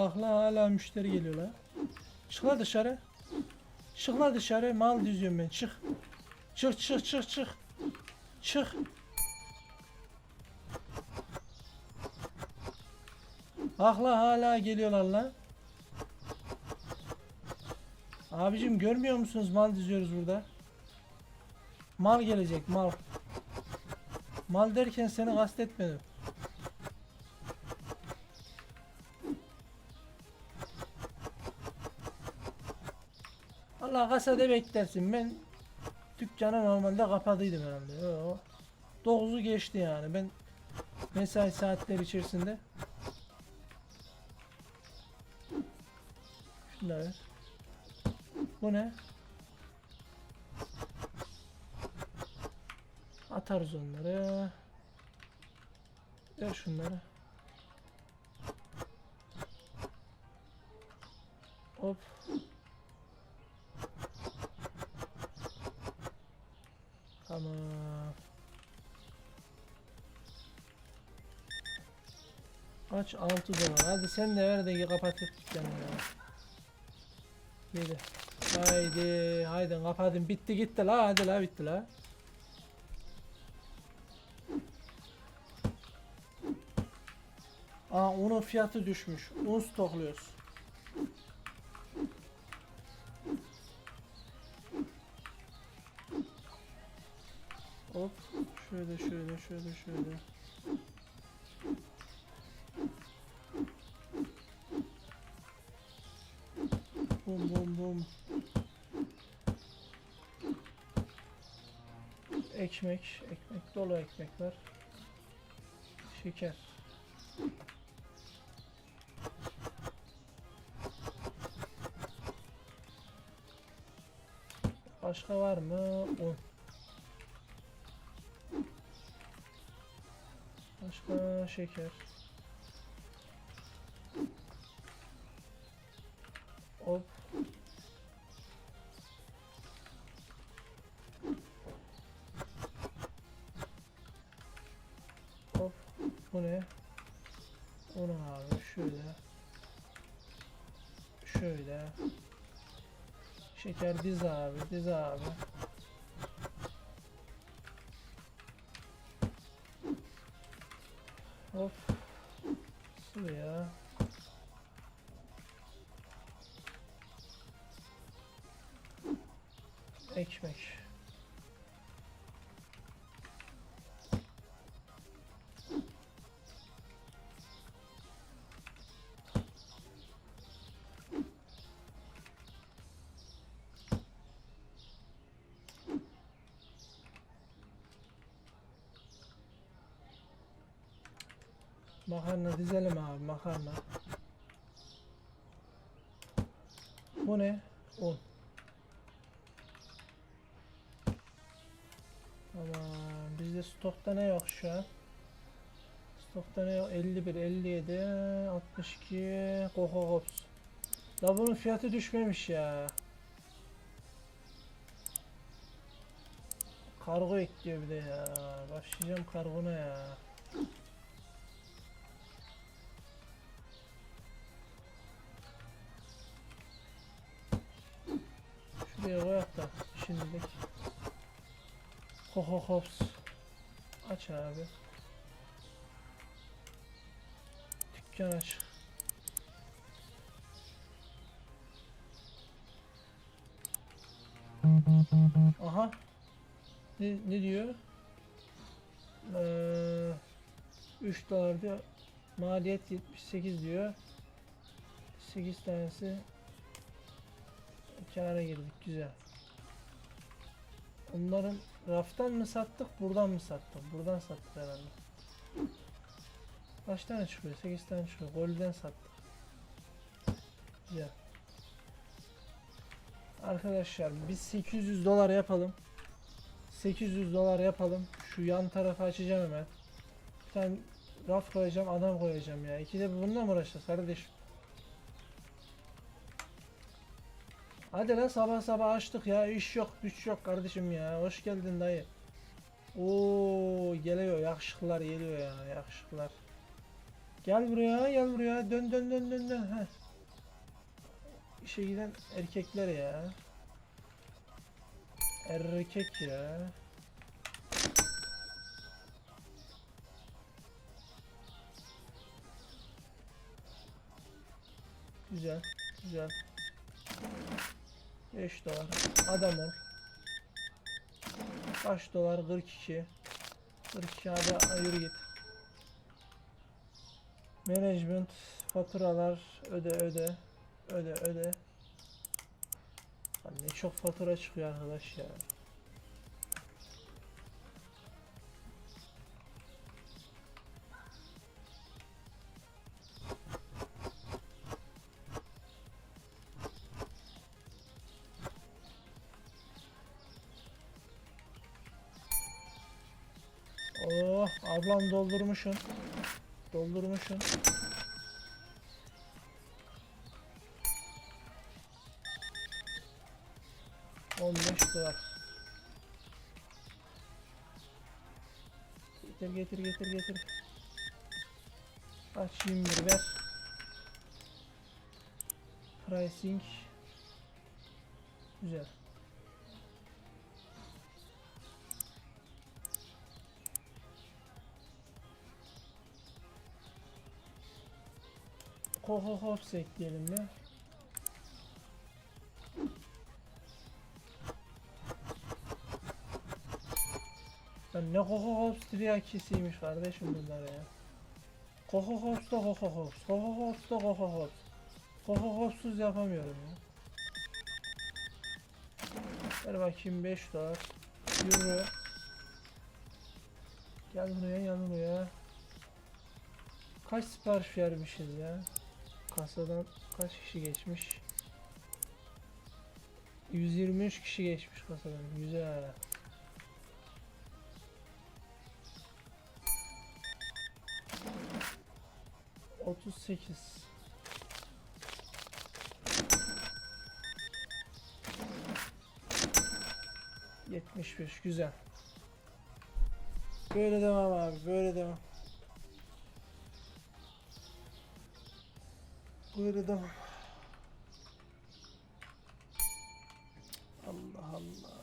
La hala müşteri geliyor la. Çık dışarı. Çık la dışarı. Mal düzüyorum ben. Çık. Çık çık çık çık. Çık. La hala geliyorlar la. Abicim görmüyor musunuz mal diziyoruz burada. Mal gelecek mal. Mal derken seni kastetmedim. Allah kasada beklersin. Ben dükkanı normalde kapadıydım herhalde. Yo. 9'u geçti yani. Ben mesai saatleri içerisinde Şunu da ver. Bu ne? Atarız onları. Ver şunları. Hop. Aç 6 dolar. Hadi sen de ver de kapat dükkanı ya. Yedi. Haydi, haydi kapatın. Bitti gitti la. Hadi la bitti la. Aa unun fiyatı düşmüş. Un stokluyoruz. Hop. Şöyle şöyle şöyle şöyle. Ekmek, ekmek dolu ekmek var. Şeker. Başka var mı? Un. Başka şeker. Bu ne? Onu abi şöyle. Şöyle. Şeker diz abi, diz abi. Hop. Suya. Ekmek. Makarna dizelim abi makarna. Bu ne? Un. Tamam. Bizde stokta ne yok şu an? Stokta ne yok? 51, 57, 62, Coco Hops. La bunun fiyatı düşmemiş ya. Kargo ekliyor bir de ya. Başlayacağım kargona ya. Ho ho hops. Aç abi. Dükkan aç. Aha. Ne, ne diyor? Ee, 3 dolar diyor. Maliyet 78 diyor. 8 tanesi Kâra girdik güzel. Onların raftan mı sattık buradan mı sattık? Buradan sattık herhalde. Kaç tane çıkıyor? 8 tane çıkıyor. Golden sattık. Güzel. Arkadaşlar biz 800 dolar yapalım. 800 dolar yapalım. Şu yan tarafı açacağım hemen. Bir tane raf koyacağım, adam koyacağım ya. İkide bir bununla mı uğraşacağız kardeşim? Hadi lan sabah sabah açtık ya iş yok güç yok kardeşim ya hoş geldin dayı. Oo geliyor yakışıklılar geliyor ya yakışıklılar. Gel buraya, gel buraya. Dön dön dön dön dön. Heh. İşe giden erkekler ya. Erkek ya. Güzel, güzel. 5 dolar. Adam ol. Kaç dolar? 42. 42 hadi ayır git. Management, faturalar, öde öde. Öde öde. Lan ne çok fatura çıkıyor arkadaş ya. Oh ablam doldurmuşsun. Doldurmuşsun. On beş dolar. Getir getir getir getir. Aç 21 ver. Pricing. Güzel. Koho Hops ekleyelim ya. Lan ne Koho Hops triyakisiymiş kardeşim bunlar ya. Koho Hops da Koho Hops. Koho Hops da Koho Hops. Koho Hops'uz yapamıyorum ya. Ver bakayım 5 dolar. Euro. Gel buraya gel buraya. Kaç sipariş vermişiz ya? Kasadan kaç kişi geçmiş? 123 kişi geçmiş kasadan. Güzel. Otuz sekiz. Yetmiş beş. Güzel. Böyle devam abi. Böyle devam. Böyle devam. Allah Allah.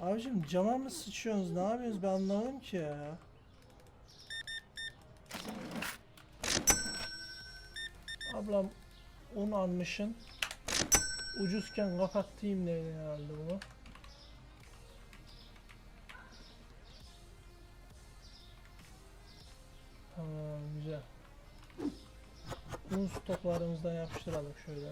Abicim cama mı sıçıyorsunuz? Ne yapıyorsunuz? Ben anlamadım ki ya. Ablam un almışın. Ucuzken kapattığım ne herhalde bunu. Un stoklarımızdan yapıştıralım şöyle.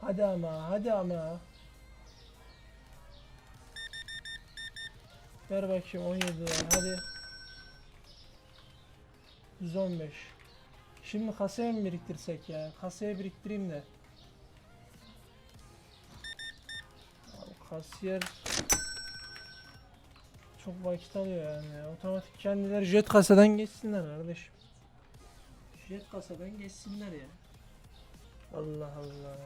Hadi ama, hadi ama. Ver bakayım 17 lira, hadi. 115. Şimdi kasaya mı biriktirsek ya? Kasaya biriktireyim de. Abi kasiyer çok vakit alıyor yani. Otomatik kendileri jet kasadan geçsinler kardeşim. Jet kasadan geçsinler ya. Allah Allah.